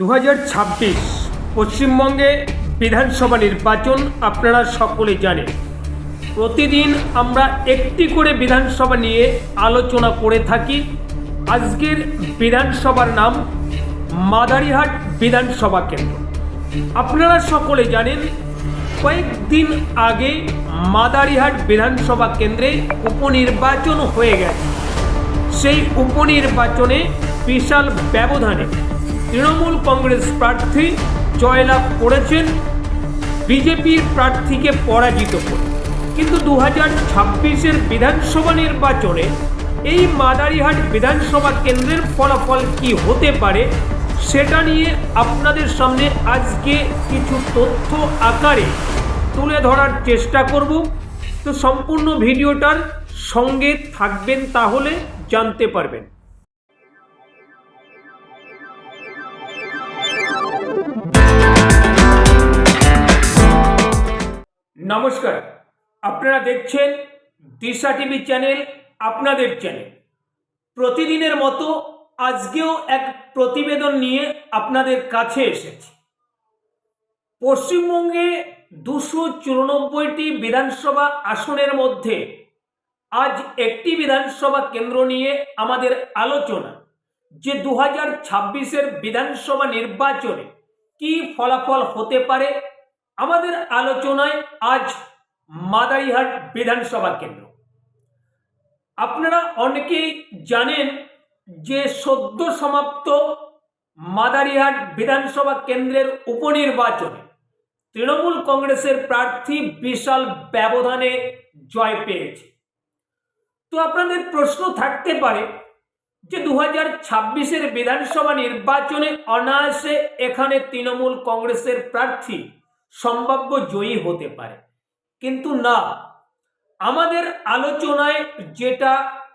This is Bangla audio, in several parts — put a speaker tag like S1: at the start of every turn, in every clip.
S1: দু হাজার ছাব্বিশ পশ্চিমবঙ্গে বিধানসভা নির্বাচন আপনারা সকলে জানেন। প্রতিদিন আমরা একটি করে বিধানসভা নিয়ে আলোচনা করে থাকি। আজকের বিধানসভার নাম মাদারিহাট বিধানসভা কেন্দ্র। আপনারা সকলে জানেন, কয়েকদিন আগে মাদারিহাট বিধানসভা কেন্দ্রে উপনির্বাচন হয়ে গেছে। সেই উপনির্বাচনে বিশাল ব্যবধানে তৃণমূল কংগ্রেস প্রার্থী জয়লাভ করেছেন, বিজেপির প্রার্থীকে পরাজিত করে। কিন্তু দু হাজার ছাব্বিশের বিধানসভা নির্বাচনে এই মাদারিহাট বিধানসভা কেন্দ্রের ফলাফল কি হতে পারে, সেটা নিয়ে আপনাদের সামনে আজকে কিছু তথ্য আকারে তুলে ধরার চেষ্টা করব। তো সম্পূর্ণ ভিডিওটার সঙ্গে থাকবেন তাহলে জানতে পারবেন। নমস্কার। আপনারা দেখছেন দিশা টিভি চ্যানেল, আপনাদের চ্যানেল। প্রতিদিনের মতো আজকেও এক প্রতিবেদন নিয়ে আপনাদের কাছে এসেছি। পশ্চিমবঙ্গে দুশো চুরানব্বইটি বিধানসভা আসনের মধ্যে আজ একটি বিধানসভা কেন্দ্র নিয়ে আমাদের আলোচনা। যে দু হাজার ছাব্বিশের বিধানসভা নির্বাচনে কি ফলাফল হতে পারে আমাদের আলোচনায় আজ মাদারিহাট বিধানসভা কেন্দ্র। আপনারা অনেকেই জানেন যে সদ্য সমাপ্ত মাদারিহাট বিধানসভা কেন্দ্রের উপনির্বাচনে তৃণমূল কংগ্রেসের প্রার্থী বিশাল ব্যবধানে জয় পেয়েছে। তো আপনাদের প্রশ্ন থাকতে পারে যে দু হাজার ছাব্বিশের বিধানসভা নির্বাচনে অনায়াসে এখানে তৃণমূল কংগ্রেসের প্রার্থী সম্ভাব্য জয়ী হতে পারে। কিন্তু না, আমাদের আলোচনায় যেটা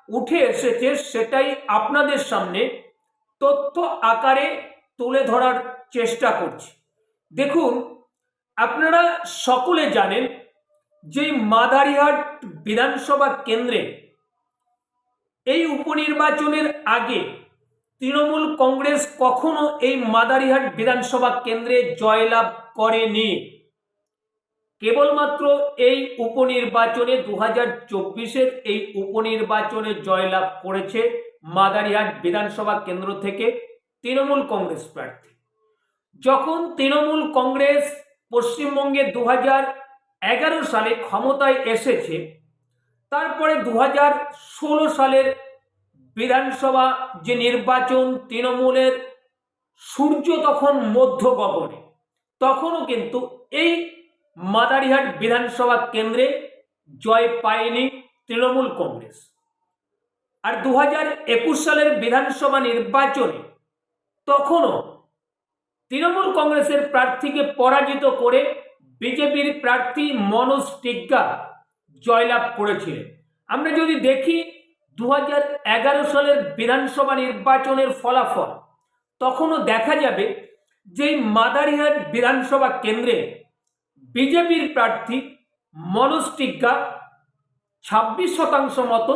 S1: উঠে এসেছে সেটাই আপনাদের সামনে তথ্য আকারে তুলে ধরার চেষ্টা করছি। দেখুন, আপনারা সকলে জানেন যে মাদারিহাট বিধানসভা কেন্দ্রে এই উপনির্বাচনের আগে তৃণমূল কংগ্রেস কখনো এই মাদারিহাট বিধানসভা কেন্দ্রে জয়লাভ করেনি। কেবলমাত্র এই উপনির্বাচনে দু হাজার চব্বিশের এই উপনির্বাচনে জয়লাভ করেছে মাদারিহাট বিধানসভা কেন্দ্র থেকে তৃণমূল কংগ্রেস প্রার্থী। যখন তৃণমূল কংগ্রেস পশ্চিমবঙ্গে দু হাজার এগারো সালে ক্ষমতায় এসেছে, তারপরে দু হাজার ষোলো সালের বিধানসভা যে নির্বাচন তৃণমূলের সূর্য তখন মধ্য গগনে তখনও কিন্তু এই মাদারিহাট বিধানসভা কেন্দ্রে জয় পায়নি তৃণমূল কংগ্রেস। আর দু হাজার একুশ সালের বিধানসভা নির্বাচনে তখনও তৃণমূল কংগ্রেসের প্রার্থীকে পরাজিত করে বিজেপির প্রার্থী মনোজ টিগ্গা জয়লাভ করেছিলেন। আমরা যদি দেখি দু সালের বিধানসভা নির্বাচনের ফলাফল, তখনও দেখা যাবে যে এই মাদারিহাট বিধানসভা কেন্দ্রে বিজেপির প্রার্থী মনোজ টিগ্গা ছাব্বিশ শতাংশ মতো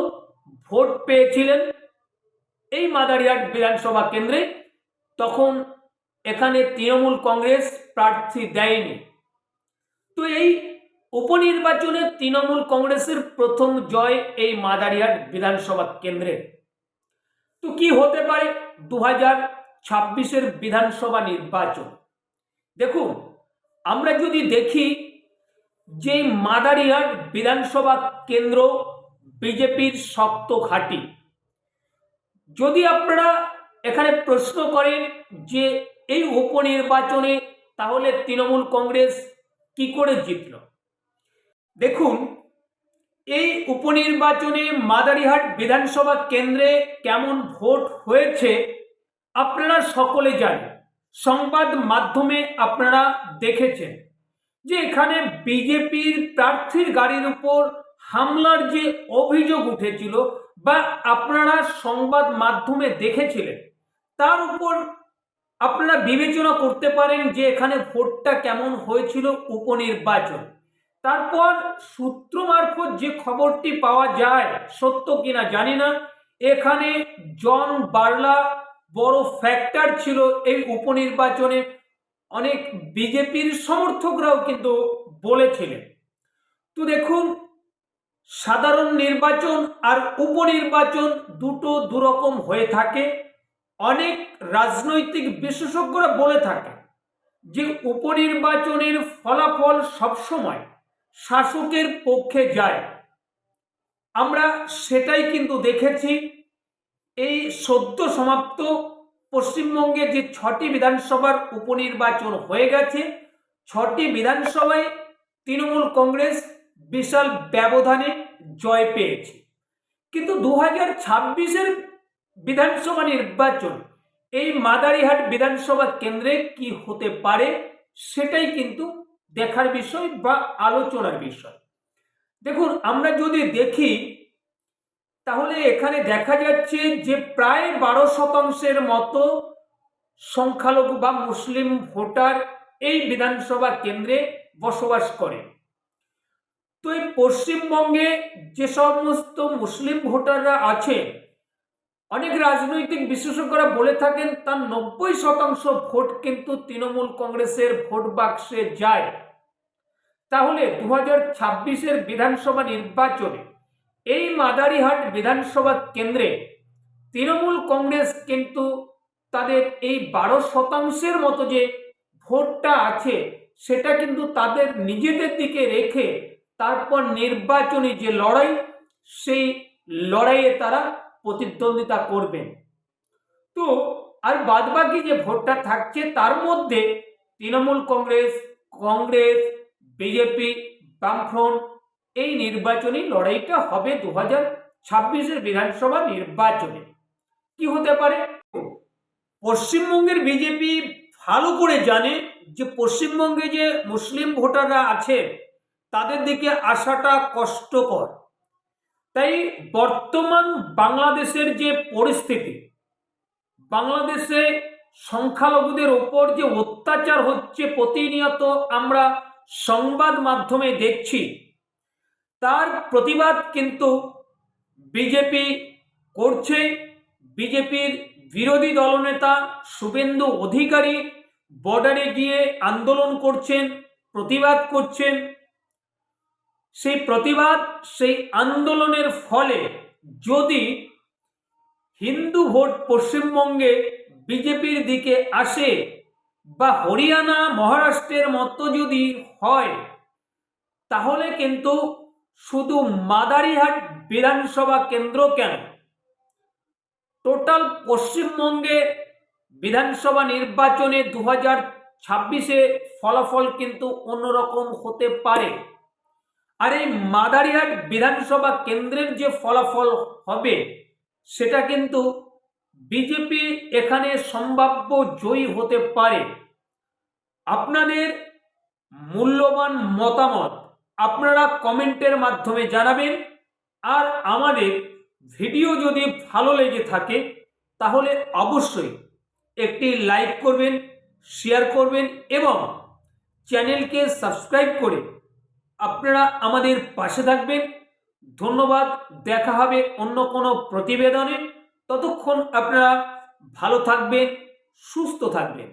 S1: ভোট পেয়েছিলেন এই মাদারিহাট বিধানসভা কেন্দ্রে। তখন এখানে তৃণমূল কংগ্রেস প্রার্থী দেয়নি। তো এই উপনির্বাচনে তৃণমূল কংগ্রেসের প্রথম জয় এই মাদারিহাট বিধানসভা কেন্দ্রে। তো কি হতে পারে? দু হাজার ছাব্বিশের বিধানসভা নির্বাচন। দেখুন, আমরা যদি দেখি যে মাদারিহাট বিধানসভা কেন্দ্র বিজেপির শক্ত ঘাঁটি, যদি আপনারা এখানে প্রশ্ন করেন যে এই উপনির্বাচনে তাহলে তৃণমূল কংগ্রেস কি করে জিতল? দেখুন, এই উপনির্বাচনে মাদারিহাট বিধানসভা কেন্দ্রে কেমন ভোট হয়েছে আপনারা সকলে জানেন, সংবাদ মাধ্যমে আপনারা দেখেছেন যে এখানে বিজেপির প্রার্থীর গাড়ির উপর হামলার যে অভিযোগ উঠেছিল বা আপনারা সংবাদ মাধ্যমে দেখেছিলেন, তার উপর আপনারা বিবেচনা করতে পারেন যে এখানে ভোটটা কেমন হয়েছিল উপনির্বাচন। তারপর সূত্র মারফত যে খবরটি পাওয়া যায়, সত্য কিনা জানি না, এখানে জন বার্লা বড় ফ্যাক্টর ছিল এই উপনির্বাচনে। অনেক বিজেপির সমর্থকরাও কিন্তু বলেছিলেন। তো দেখুন, সাধারণ নির্বাচন আর উপনির্বাচন দুটো দুরকম হয়ে থাকে। অনেক রাজনৈতিক বিশেষজ্ঞরা বলে থাকে যে, উপনির্বাচনের ফলাফল সবসময় শাসকের পক্ষে যায়। আমরা সেটাই কিন্তু দেখেছি। এই সদ্য সমাপ্ত পশ্চিমবঙ্গে যে ছটি বিধানসভার উপনির্বাচন হয়ে গেছে, ছটি বিধানসভায় তৃণমূল কংগ্রেস বিশাল ব্যবধানে জয় পেয়েছে। কিন্তু দু হাজার ছাব্বিশের বিধানসভা নির্বাচন, এই মাদারিহাট বিধানসভা কেন্দ্রে কি হতে পারে, সেটাই কিন্তু দেখার বিষয় বা আলোচনার বিষয়। দেখুন, আমরা যদি দেখি তাহলে এখানে দেখা যাচ্ছে যে প্রায় বারো শতাংশের মতো সংখ্যালঘু বা মুসলিম ভোটার এই বিধানসভা কেন্দ্রে বসবাস করে। তো এই পশ্চিমবঙ্গে যে সমস্ত মুসলিম ভোটাররা আছে, অনেক রাজনৈতিক বিশেষজ্ঞরা বলে থাকেন তার নব্বই শতাংশ ভোট কিন্তু তৃণমূল কংগ্রেসের ভোট বাক্সে যায়। তাহলে দু হাজার ছাব্বিশের বিধানসভা নির্বাচনে এই মাদারিহাট বিধানসভা কেন্দ্রে তৃণমূল কংগ্রেস কিন্তু তাদের এই বারো শতাংশের মতো যে ভোটটা আছে, সেটা কিন্তু তাদের নিজেদের দিকে রেখে তারপর নির্বাচনী যে লড়াই, সেই লড়াইয়ে তারা প্রতিদ্বন্দ্বিতা করবেন। তো আর বাদবাকি যে ভোটটা থাকছে, তার মধ্যে তৃণমূল কংগ্রেস কংগ্রেস, বিজেপি, বামফ্রন্ট এই নির্বাচনী লড়াইটা হবে দু হাজার ছাব্বিশের বিধানসভা নির্বাচনে। কি হতে পারে? পশ্চিমবঙ্গের বিজেপি ভালো করে জানে যে পশ্চিমবঙ্গে যে মুসলিম ভোটাররা আছে, তাদের দিকে আসাটা কষ্টকর। তাই বর্তমান বাংলাদেশের যে পরিস্থিতি, বাংলাদেশে সংখ্যালঘুদের ওপর যে অত্যাচার হচ্ছে প্রতিনিয়ত আমরা সংবাদ মাধ্যমে দেখছি তার প্রতিবাদ কিন্তু বিজেপি করছে। বিজেপির বিরোধী দলনেতা শুভেন্দু অধিকারী বর্ডারে গিয়ে আন্দোলন করছেন, প্রতিবাদ করছেন। সেই প্রতিবাদ, সেই আন্দোলনের ফলে যদি হিন্দু ভোট পশ্চিমবঙ্গে বিজেপির দিকে আসে বা হরিয়ানা, মহারাষ্ট্রের মতো যদি হয়, তাহলে কিন্তু শুধু মাদারিহাট বিধানসভা কেন্দ্র কেন? টোটাল পশ্চিমবঙ্গে বিধানসভা নির্বাচনে দু হাজার ছাব্বিশে ফলাফল কিন্তু অন্যরকম হতে পারে। আর এই মাদারিহাট বিধানসভা কেন্দ্রের যে ফলাফল হবে, সেটা কিন্তু বিজেপি এখানে সম্ভাব্য জয়ী হতে পারে। আপনাদের মূল্যবান মতামত আপনারা কমেন্টের মাধ্যমে জানাবেন। আর আমাদের ভিডিও যদি ভালো লেগে থাকে, তাহলে অবশ্যই একটি লাইক করবেন, শেয়ার করবেন এবং চ্যানেলকে সাবস্ক্রাইব করে আপনারা আমাদের পাশে থাকবেন। ধন্যবাদ, দেখা হবে অন্য কোনো প্রতিবেদনে। ততক্ষণ আপনারা ভালো থাকবেন, সুস্থ থাকবেন।